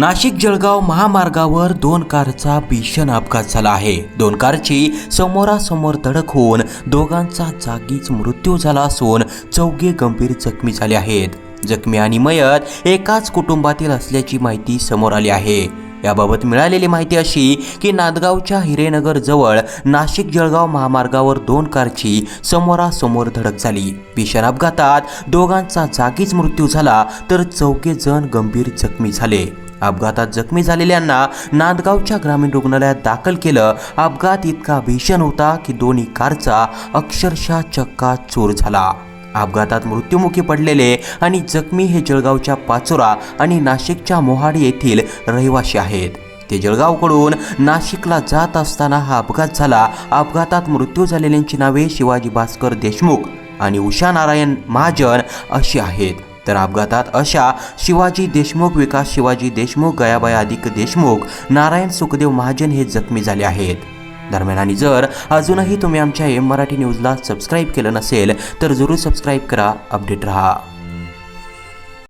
नाशिक जळगाव महामार्गावर दोन कारचा भीषण अपघात झाला आहे. दोन कारची समोरासमोर धडक होऊन दोघांचा जागीच मृत्यू झाला असून चौघे गंभीर जखमी झाले आहेत. जखमी आणि मयत एकाच कुटुंबातील असल्याची माहिती समोर आली आहे. याबाबत मिळालेली माहिती अशी की नांदगावच्या हिरेनगर जवळ नाशिक जळगाव महामार्गावर दोन कारची समोरासमोर धडक झाली. भीषण अपघातात दोघांचा जागीच मृत्यू झाला तर चौघे जण गंभीर जखमी झाले. अपघातात जखमी झालेल्यांना नांदगावच्या ग्रामीण रुग्णालयात दाखल केलं. अपघात इतका भीषण होता की दोन्ही कारचा अक्षरशः चक्का चोर झाला. अपघातात मृत्युमुखी पडलेले आणि जखमी हे जळगावच्या पाचोरा आणि नाशिकच्या मोहाडी येथील रहिवासी आहेत. ते जळगावकडून नाशिकला जात असताना हा अपघात झाला. अपघातात मृत्यू झालेल्यांची नावे शिवाजी भास्कर देशमुख आणि उषा नारायण महाजन अशी आहेत. तर अपघातात अशा शिवाजी देशमुख विकास शिवाजी देशमुख गयाबाई अधिक देशमुख नारायण सुखदेव महाजन हे जखमी झाले आहेत. दरम्यान आणि जर अजूनही तुम्ही आमच्या एम मराठी न्यूजला सबस्क्राईब केलं नसेल तर जरूर सबस्क्राईब करा अपडेट रहा.